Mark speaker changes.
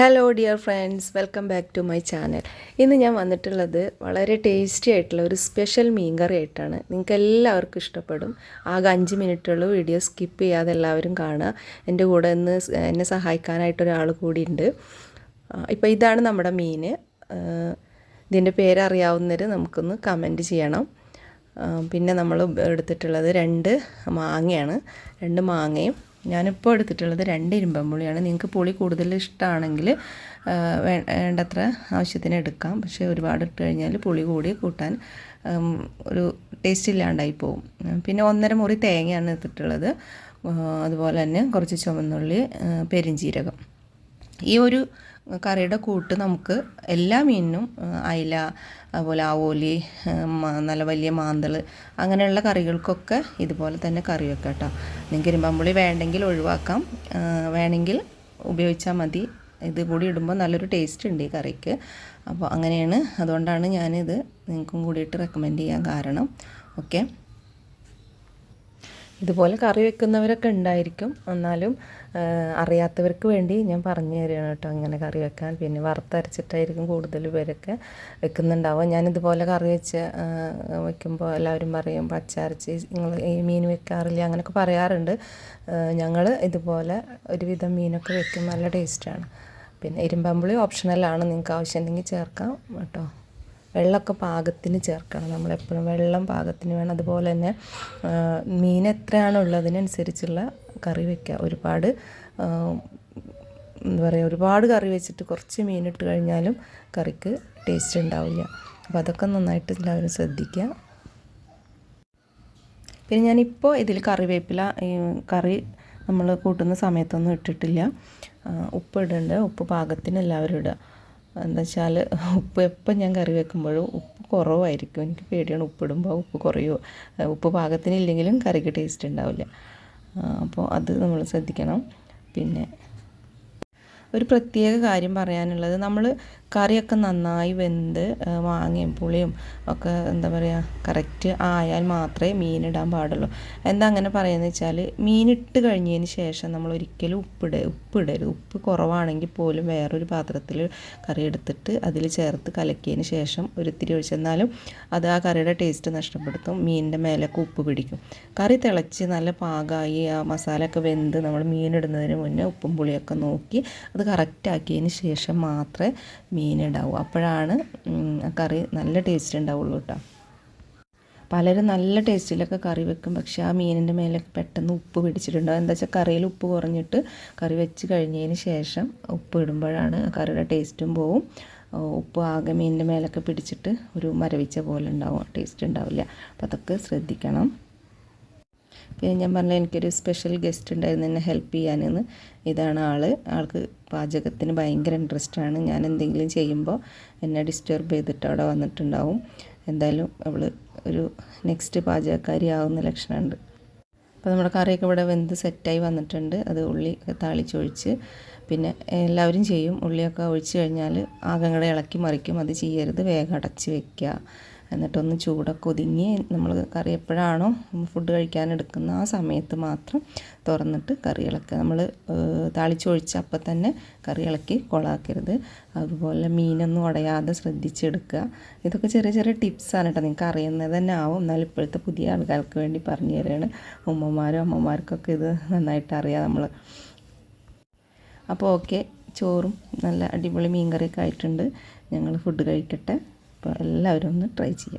Speaker 1: Hello dear friends welcome back to my channel ഇന്ന് ഞാൻ വന്നിട്ടുള്ളത് വളരെ ടേസ്റ്റി ആയിട്ടുള്ള ഒരു സ്പെഷ്യൽ മീൻ കറി ആയിട്ടാണ് നിങ്ങൾക്ക് എല്ലാവർക്കും ഇഷ്ടപ്പെടും. ആകെ അഞ്ച് മിനിറ്റുള്ള. വീഡിയോ സ്കിപ്പ് ചെയ്യാതെ എല്ലാവരും കാണുക. എന്റെ കൂടെ ഇന്ന് എന്നെ സഹായിക്കാനായിട്ട് ഒരാൾ കൂടിയുണ്ട്. ഇപ്പോൾ ഇതാണ് നമ്മുടെ മീൻ. ഇതിന്റെ പേരറിയാവുന്നവർ നമുക്കൊന്ന് കമന്റ് ചെയ്യണം. പിന്നെ നമ്മൾ എടുത്തിട്ടുള്ളത് രണ്ട് മാങ്ങയാണ്. രണ്ട് മാങ്ങയും ഞാനിപ്പോൾ എടുത്തിട്ടുള്ളത് രണ്ട് ഇരുമ്പമ്പുളിയാണ് നിങ്ങൾക്ക് പുളി കൂടുതൽ ഇഷ്ടമാണെങ്കിൽ വേണ്ടത്ര ആവശ്യത്തിന് എടുക്കാം. പക്ഷേ ഒരുപാട് ഇട്ട് കഴിഞ്ഞാൽ പുളി കൂടി കൂട്ടാൻ ഒരു ടേസ്റ്റ് ഇല്ലാണ്ടായി പോകും പിന്നെ ഒന്നര മുറി തേങ്ങയാണ് എടുത്തിട്ടുള്ളത്. അതുപോലെ തന്നെ കുറച്ച് ചുമന്നുള്ളി പെരിഞ്ജീരകം ഈ ഒരു കറിയുടെ കൂട്ട് നമുക്ക് എല്ലാ മീനിനും അയില അതുപോലെ ആവോലി നല്ല വലിയ മാന്തൾ അങ്ങനെയുള്ള കറികൾക്കൊക്കെ ഇതുപോലെ തന്നെ കറി വെക്കാം കേട്ടോ. നിങ്ങൾക്ക് ഇരുമ്പമ്പുളി വേണ്ടെങ്കിൽ ഒഴിവാക്കാം. വേണമെങ്കിൽ ഉപയോഗിച്ചാൽ മതി. ഇത് കൂടി ഇടുമ്പോൾ നല്ലൊരു ടേസ്റ്റ് ഉണ്ട് ഈ കറിക്ക്. അപ്പോൾ അങ്ങനെയാണ്. അതുകൊണ്ടാണ് ഞാനിത് നിങ്ങൾക്കും കൂടിയിട്ട് റെക്കമെൻഡ് ചെയ്യാൻ കാരണം. ഓക്കെ ഇതുപോലെ കറി വെക്കുന്നവരൊക്കെ ഉണ്ടായിരിക്കും. എന്നാലും അറിയാത്തവർക്ക് വേണ്ടി ഞാൻ പറഞ്ഞു തരികയാണ് കേട്ടോ ഇങ്ങനെ കറി വെക്കാൻ. പിന്നെ വറുത്തരച്ചിട്ടായിരിക്കും കൂടുതൽ പേരൊക്കെ വെക്കുന്നുണ്ടാവുക. ഞാനിതുപോലെ കറി വെച്ച് വെക്കുമ്പോൾ എല്ലാവരും പറയും പച്ചരച്ച് നിങ്ങൾ ഈ മീൻ വെക്കാറില്ല? അങ്ങനെയൊക്കെ പറയാറുണ്ട്. ഞങ്ങൾ ഇതുപോലെ ഒരുവിധം മീനൊക്കെ വെക്കും. നല്ല ടേസ്റ്റാണ്. പിന്നെ ഇരുമ്പമ്പുളി ഓപ്ഷണലാണ്. നിങ്ങൾക്ക് ആവശ്യമുണ്ടെങ്കിൽ ചേർക്കാം കേട്ടോ. വെള്ളമൊക്കെ പാകത്തിന് ചേർക്കണം. നമ്മളെപ്പോഴും വെള്ളം പാകത്തിന് വേണം. അതുപോലെ തന്നെ മീൻ എത്രയാണോ ഉള്ളതിനനുസരിച്ചുള്ള കറി വെക്കുക ഒരുപാട് എന്താ പറയുക ഒരുപാട് കറി വെച്ചിട്ട് കുറച്ച് മീൻ ഇട്ട് കഴിഞ്ഞാലും കറിക്ക് ടേസ്റ്റ് ഉണ്ടാവില്ല. അപ്പോൾ അതൊക്കെ നന്നായിട്ട് എല്ലാവരും ശ്രദ്ധിക്കുക. പിന്നെ ഞാനിപ്പോൾ ഇതിൽ കറിവേപ്പില കറി നമ്മൾ കൂട്ടുന്ന സമയത്തൊന്നും ഇട്ടിട്ടില്ല. ഉപ്പ് ഇടേണ്ട. ഉപ്പ് പാകത്തിന് എല്ലാവരും ഇടുക. എന്താ വെച്ചാൽ ഉപ്പ് എപ്പം ഞാൻ കറി വെക്കുമ്പോഴും ഉപ്പ് കുറവായിരിക്കും. എനിക്ക് പേടിയാണ് ഉപ്പിടുമ്പോൾ ഉപ്പ് കുറയുമോ ഉപ്പ് പാകത്തിനില്ലെങ്കിലും കറിക്ക് ടേസ്റ്റ് ഉണ്ടാവില്ല. അപ്പോൾ അത് നമ്മൾ ശ്രദ്ധിക്കണം. പിന്നെ ഒരു പ്രത്യേക കാര്യം പറയാനുള്ളത് നമ്മൾ കറിയൊക്കെ നന്നായി വെന്ത് മാങ്ങയും പുളിയും ഒക്കെ എന്താ പറയുക കറക്റ്റ് ആയാൽ മാത്രമേ മീനിടാൻ പാടുള്ളൂ. എന്താ അങ്ങനെ പറയുന്നത് വെച്ചാൽ മീനിട്ട് കഴിഞ്ഞതിന് ശേഷം നമ്മൾ ഒരിക്കലും ഉപ്പിട ഉപ്പിടരുത്. ഉപ്പ് കുറവാണെങ്കിൽ പോലും വേറൊരു പാത്രത്തിൽ കറി എടുത്തിട്ട് അതിൽ ചേർത്ത് കലക്കിയതിന് ശേഷം ഒരിത്തിരി ഒഴിച്ചെന്നാലും അത് ആ കറിയുടെ ടേസ്റ്റ് നഷ്ടപ്പെടുത്തും. മീനിന്റെ മേലൊക്കെ ഉപ്പ് പിടിക്കും. കറി തിളച്ച് നല്ല പാകമായി ആ മസാലയൊക്കെ വെന്ത് നമ്മൾ മീനിടുന്നതിന് മുന്നേ ഉപ്പും പുളിയൊക്കെ നോക്കി അത് കറക്റ്റാക്കിയതിന് ശേഷം മാത്രമേ മീനിടാവൂ അപ്പോഴാണ് കറി നല്ല ടേസ്റ്റ് ഉണ്ടാവുള്ളൂ കേട്ടോ പലരും നല്ല ടേസ്റ്റിലൊക്കെ കറി വെക്കും. പക്ഷേ ആ മീനിന്റെ മേലൊക്കെ പെട്ടെന്ന് ഉപ്പ് പിടിച്ചിട്ടുണ്ടാവും എന്താ വെച്ചാൽ കറിയിൽ ഉപ്പ് കുറഞ്ഞിട്ട് കറി വെച്ച് കഴിഞ്ഞതിന് ശേഷം ഉപ്പ് ഇടുമ്പോഴാണ് കറിയുടെ ടേസ്റ്റും പോവും. ഉപ്പ് ആകെ മീനിന്റെ മേലൊക്കെ പിടിച്ചിട്ട് ഒരു മരവിച്ച പോലെ ഉണ്ടാവും. ടേസ്റ്റ് ഉണ്ടാവില്ല. അപ്പോൾ അതൊക്കെ ശ്രദ്ധിക്കണം. പിന്നെ ഞാൻ പറഞ്ഞ എനിക്കൊരു സ്പെഷ്യൽ ഗസ്റ്റ് ഉണ്ടായിരുന്നു എന്നെ ഹെൽപ്പ് ചെയ്യാനെന്ന്. ഇതാണ് ആൾ ആൾക്ക് പാചകത്തിന് ഭയങ്കര ഇൻട്രസ്റ്റാണ് ഞാൻ എന്തെങ്കിലും ചെയ്യുമ്പോൾ എന്നെ ഡിസ്റ്റർബ് ചെയ്തിട്ട് അവിടെ വന്നിട്ടുണ്ടാവും. എന്തായാലും അവൾ ഒരു നെക്സ്റ്റ് പാചകക്കാരി ആവുന്ന ലക്ഷണമുണ്ട്. അപ്പോൾ നമ്മുടെ കറിയൊക്കെ ഇവിടെ വെന്ത് സെറ്റായി വന്നിട്ടുണ്ട്. അത് ഉള്ളി താളിച്ചൊഴിച്ച് പിന്നെ എല്ലാവരും ചെയ്യും. ഉള്ളിയൊക്കെ ഒഴിച്ച് കഴിഞ്ഞാൽ ആകങ്ങളെ ഇളക്കി മറിക്കും. അത് ചെയ്യരുത്. വേഗം അടച്ച് വെക്കുക. എന്നിട്ടൊന്ന് ചൂടൊക്കെ ഒതുങ്ങി നമ്മൾ കറി എപ്പോഴാണോ ഫുഡ് കഴിക്കാൻ എടുക്കുന്ന ആ സമയത്ത് മാത്രം തുറന്നിട്ട് കറി ഇളക്കുക നമ്മൾ താളിച്ചൊഴിച്ച് അപ്പം തന്നെ കറി ഇളക്കി കൊളാക്കരുത്. അതുപോലെ മീനൊന്നും ഉടയാതെ ശ്രദ്ധിച്ചെടുക്കുക. ഇതൊക്കെ ചെറിയ ചെറിയ ടിപ്സാണ് കേട്ടോ. നിങ്ങൾക്ക് അറിയുന്നത് തന്നെ ആവും. എന്നാൽ ഇപ്പോഴത്തെ പുതിയ ആൾക്കാർക്ക് വേണ്ടി പറഞ്ഞു തരികയാണ് ഉമ്മമാരും അമ്മമാർക്കൊക്കെ ഇത് നന്നായിട്ട് അറിയാം നമ്മൾ. അപ്പോൾ ഓക്കെ ചോറും നല്ല അടിപൊളി മീൻ കറിയൊക്കെ ആയിട്ടുണ്ട്. ഞങ്ങൾ ഫുഡ് കഴിക്കട്ടെ. അപ്പോൾ എല്ലാവരും ഒന്ന് ട്രൈ ചെയ്യാം.